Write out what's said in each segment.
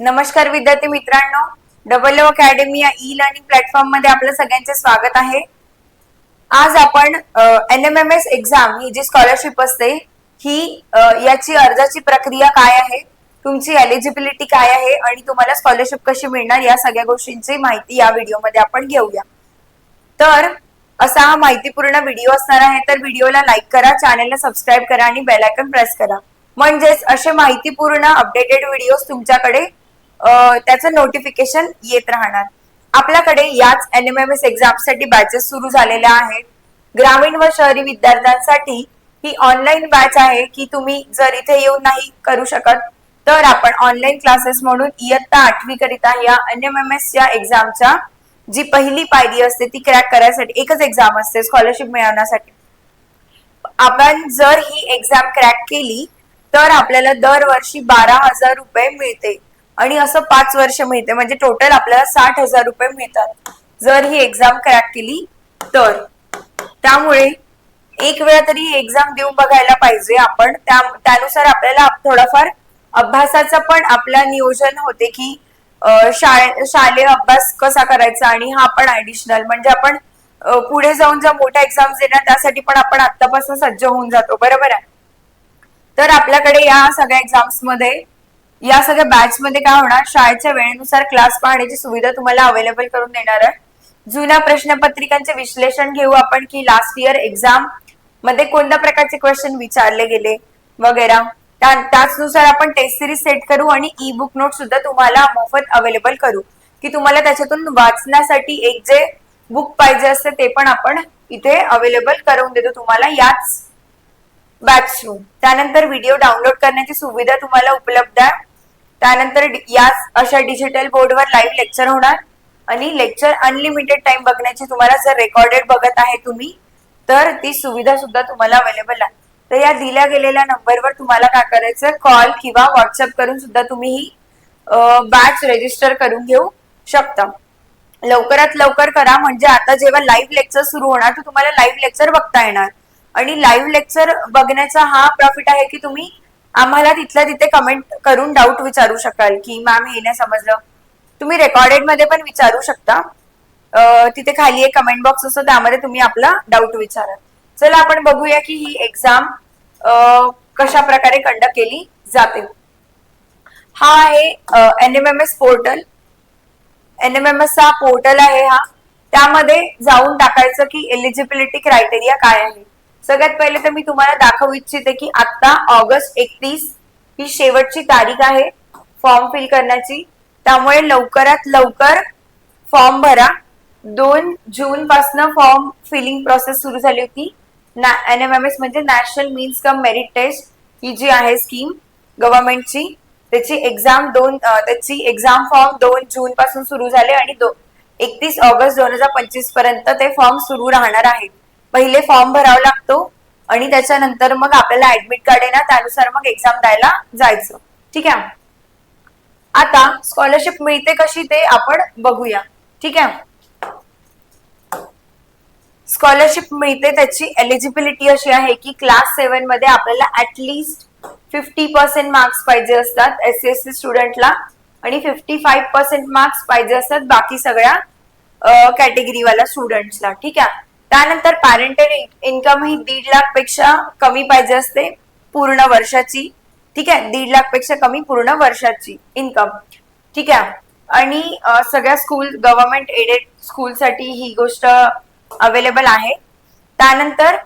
नमस्कार विद्यार्थी मित्रांनो. डबल अकॅडमी या ई लर्निंग प्लॅटफॉर्ममध्ये आपलं सगळ्यांचे स्वागत आहे. आज आपण N M M S exam ही जी स्कॉलरशिप असते ही याची अर्जाची प्रक्रिया काय आहे तुमची एलिजिबिलिटी काय आहे आणि तुम्हाला स्कॉलरशिप कशी मिळणार या सगळ्या गोष्टींची माहिती या व्हिडिओमध्ये आपण घेऊया. तर असा हा माहितीपूर्ण व्हिडिओ असणार आहे तर व्हिडिओला लाईक करा चॅनलला सबस्क्राईब करा आणि बेल आयकॉन प्रेस करा. म्हणजेच असे माहितीपूर्ण अपडेटेड व्हिडिओज तुमच्याकडे त्याचं नोटिफिकेशन येत राहणार. आपल्याकडे याच एन एम एम एस एक्झामसाठी बॅचेस सुरू झालेल्या आहेत. ग्रामीण व शहरी विद्यार्थ्यांसाठी ही ऑनलाईन बॅच आहे की तुम्ही जर इथे येऊन नाही करू शकत तर आपण ऑनलाईन क्लासेस म्हणून इयत्ता आठवी करिता या एन एम एम एस या एक्झामच्या जी पहिली पायरी असते ती क्रॅक करायसाठी एकच एक्झाम असते स्कॉलरशिप मिळवण्यासाठी. आपण जर ही एक्झाम क्रॅक केली तर आपल्याला दरवर्षी बारा हजार रुपये मिळते. आणि असं पाच वर्ष मिळते. म्हणजे टोटल आपल्याला साठ हजार रुपये मिळतात. जर ही एक्झाम क्रॅक केली तर. त्यामुळे एक वेळा तरी ही एक्झाम देऊन बघायला पाहिजे आपण. त्या त्यानुसार आपल्याला थोडाफार अभ्यासाचं पण आपल्या नियोजन होते की शाळे शालेय अभ्यास कसा करायचा आणि हा पण ऍडिशनल म्हणजे आपण पुढे जाऊन ज्या मोठ्या एक्झाम्स देणार त्यासाठी पण आपण आतापासून सज्ज होऊन जातो. बरोबर आहे? तर आपल्याकडे या सगळ्या एक्झाम्समध्ये या सगळ्या बॅच मध्ये काय होणार? शाळेच्या वेळेनुसार क्लास पाहण्याची सुविधा तुम्हाला अवेलेबल करून देणार आहे. जुन्या प्रश्नपत्रिकांचे विश्लेषण घेऊ आपण की लास्ट इयर एक्झाममध्ये कोणत्या प्रकारचे क्वेश्चन विचारले गेले वगैरे. त्याचनुसार आपण टेस्ट सिरीज सेट करू आणि ई बुक नोट सुद्धा तुम्हाला मोफत अवेलेबल करू. की तुम्हाला त्याच्यातून वाचण्यासाठी एक जे बुक पाहिजे असते ते पण आपण इथे अवेलेबल करून देतो तुम्हाला याच बॅच थ्रू त्यानंतर व्हिडिओ डाउनलोड करण्याची सुविधा तुम्हाला उपलब्ध आहे. त्यानंतर या याच अशा डिजिटल बोर्डवर लाईव्ह लेक्चर होणार. आणि लेक्चर अनलिमिटेड टाइम बघण्याची तुम्हाला जर रेकॉर्डेड बघत आहे तुम्ही तर ती सुविधा सुद्धा तुम्हाला अवेलेबल आहे. तर या दिल्या गेलेल्या नंबरवर तुम्हाला काय करायचं कॉल किंवा व्हॉट्सअप करून सुद्धा तुम्ही ही बॅच रजिस्टर करून घेऊ शकता. लवकरात लवकर करा म्हणजे आता जेव्हा लाईव्ह लेक्चर सुरू होणार तर तुम्हाला लाईव्ह लेक्चर बघता येणार. आणि लाईव्ह लेक्चर बघण्याचा हा प्रॉफिट आहे की तुम्ही आम्हाला तिथल्या तिथे कमेंट करून डाऊट विचारू शकाल की मॅम हे नाही समजलं. तुम्ही रेकॉर्डेडमध्ये पण विचारू शकता. तिथे खाली एक कमेंट बॉक्स असतो त्यामध्ये तुम्ही आपला डाऊट विचारा चला आपण बघूया की ही एक्झाम कशा प्रकारे कंडक्ट केली जाते. हा आहे N M M S portal N M M S हा पोर्टल आहे हा. त्यामध्ये जाऊन टाकायचं की एलिजिबिलिटी क्रायटेरिया काय आहे. सगळ्यात पहिले तर मी तुम्हाला दाखवू इच्छिते की आता ऑगस्ट एकतीस ही शेवटची तारीख आहे फॉर्म फिल करण्याची. त्यामुळे लवकरात लवकर फॉर्म भरा. दोन जून पासन फॉर्म फिलिंग प्रोसेस सुरू झाली होती. एन एम एम एस म्हणजे national means cum merit test ही जी आहे स्कीम गव्हर्नमेंटची. त्याची एक्झाम दोन त्याची एक्झाम फॉर्म दोन जून पासून सुरू झाले आणि दो एकतीस ऑगस्ट दोन हजार पंचवीसपर्यंत ते फॉर्म सुरू राहणार आहेत. पहिले फॉर्म भरावा लागतो आणि त्याच्यानंतर मग आपल्याला ऍडमिट कार्ड आहे ना त्यानुसार मग एक्झाम द्यायला जायचं. ठीक आहे? आता स्कॉलरशिप मिळते कशी ते आपण बघूया. ठीक आहे? स्कॉलरशिप मिळते त्याची एलिजिबिलिटी अशी आहे की क्लास सेव्हनमध्ये आपल्याला ऍटलिस्ट फिफ्टी पर्सेंट मार्क्स पाहिजे असतात एस सी एस सी स्टुडंटला आणि फिफ्टी फाईव्ह पर्सेंट मार्क्स पाहिजे असतात बाकी सगळ्या कॅटेगरीवाल्या स्टुडंट्सला ठीक आहे? त्यानंतर पॅरेंटल इन्कम ही दीड लाखपेक्षा कमी पाहिजे असते पूर्ण वर्षाची. ठीक आहे? दीड लाखपेक्षा कमी पूर्ण वर्षाची इन्कम ठीक आहे? आणि सगळ्या स्कूल गव्हर्नमेंट एडेड स्कूलसाठी ही गोष्ट अवेलेबल आहे. त्यानंतर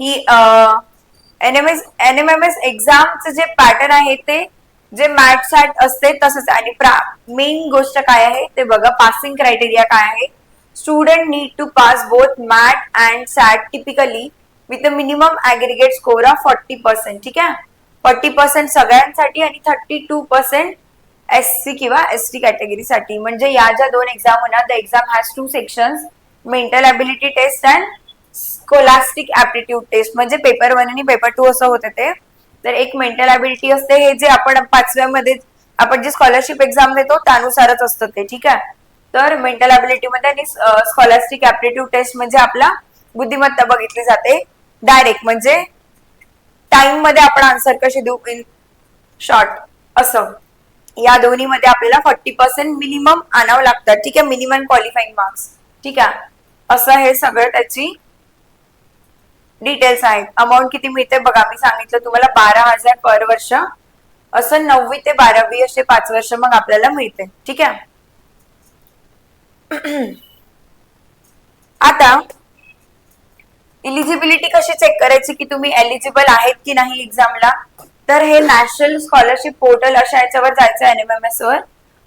ही N M S N M M S एक्झामचं जे पॅटर्न आहे ते जे मॅट सॅट असते तसंच. आणि मेन गोष्ट काय आहे ते बघा. पासिंग क्रायटेरिया काय आहे? Student need to pass both MAT and SAT typically with a minimum aggregate score of forty percent ठीक आहे? फॉर्टी पर्सेंट सगळ्यांसाठी आणि thirty two percent S C किंवा एस टी कॅटेगरीसाठी म्हणजे या ज्या दोन एक्झाम होणार the exam has two sections mental ability test and scholastic aptitude test म्हणजे पेपर वन आणि पेपर टू असं होते ते. तर एक मेंटल ॲबिलिटी असते. हे जे आपण पाचव्यामध्ये आपण जे स्कॉलरशिप एक्झाम देतो त्यानुसारच असतं ते ठीक आहे? तर मेंटल ॲबिलिटी मध्ये आणि स्कॉलॅस्टिक ऍप्टिट्यूड टेस्ट म्हणजे आपला बुद्धिमत्ता बघितली जाते. डायरेक्ट म्हणजे टाइममध्ये आपण आन्सर कसे देऊ इन शॉर्ट असं. या दोन्ही मध्ये आपल्याला फोर्टी पर्सेंट मिनिमम आणावं लागतं. ठीक आहे मिनिमम क्वालिफाईंग मार्क्स ठीक आहे. असं हे सगळं त्याची डिटेल्स आहेत. अमाऊंट किती मिळते बघा मी सांगितलं तुम्हाला बारा हजार पर वर्ष. असं नववी ते बारावी असे पाच वर्ष मग आपल्याला मिळते. ठीक आहे? आता इलिजिबिलिटी कशी चेक करायची की तुम्ही एलिजिबल आहेत की नाही एक्झामला तर हे नॅशनल स्कॉलरशिप पोर्टल अशा याच्यावर जायचं एनएमएमएस वर.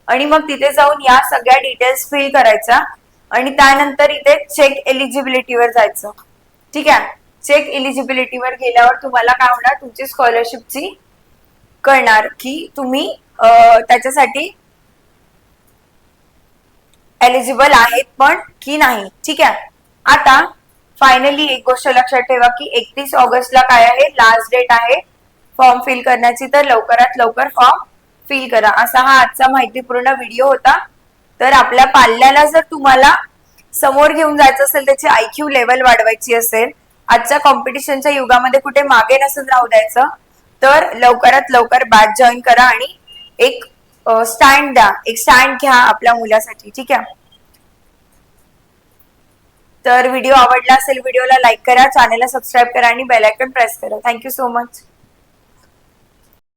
आणि मग तिथे जाऊन या सगळ्या डिटेल्स फिल करायचा आणि त्यानंतर इथे चेक एलिजिबिलिटीवर जायचं. ठीक आहे? चेक एलिजिबिलिटीवर गेल्यावर तुम्हाला काय होणार? तुमची स्कॉलरशिपची कळणार की तुम्ही त्याच्यासाठी एलिजिबल आहेत पण की नाही. ठीक आहे? आता फायनली एक गोष्ट लक्षात ठेवा की एकतीस ऑगस्टला काय आहे? लास्ट डेट आहे. फॉर्म फिल करण्याची तर लवकरात लवकर फॉर्म फिल करा. असा हा आजचा माहितीपूर्ण व्हिडिओ होता. तर आपल्या पाल्याला जर तुम्हाला समोर घेऊन जायचं असेल त्याची आयक्यू लेवल वाढवायची असेल आजच्या कॉम्पिटिशनच्या युगामध्ये कुठे मागे नसून राहू द्यायचं तर लवकरात लवकर बॅच जॉईन करा आणि एक स्टँड द्या. एक स्टँड घ्या आपल्या मुलासाठी ठीक आहे? तर व्हिडिओ आवडला असेल व्हिडिओला लाईक करा चॅनलला सबस्क्राईब करा आणि बेल आयकॉन प्रेस करा. Thank you so much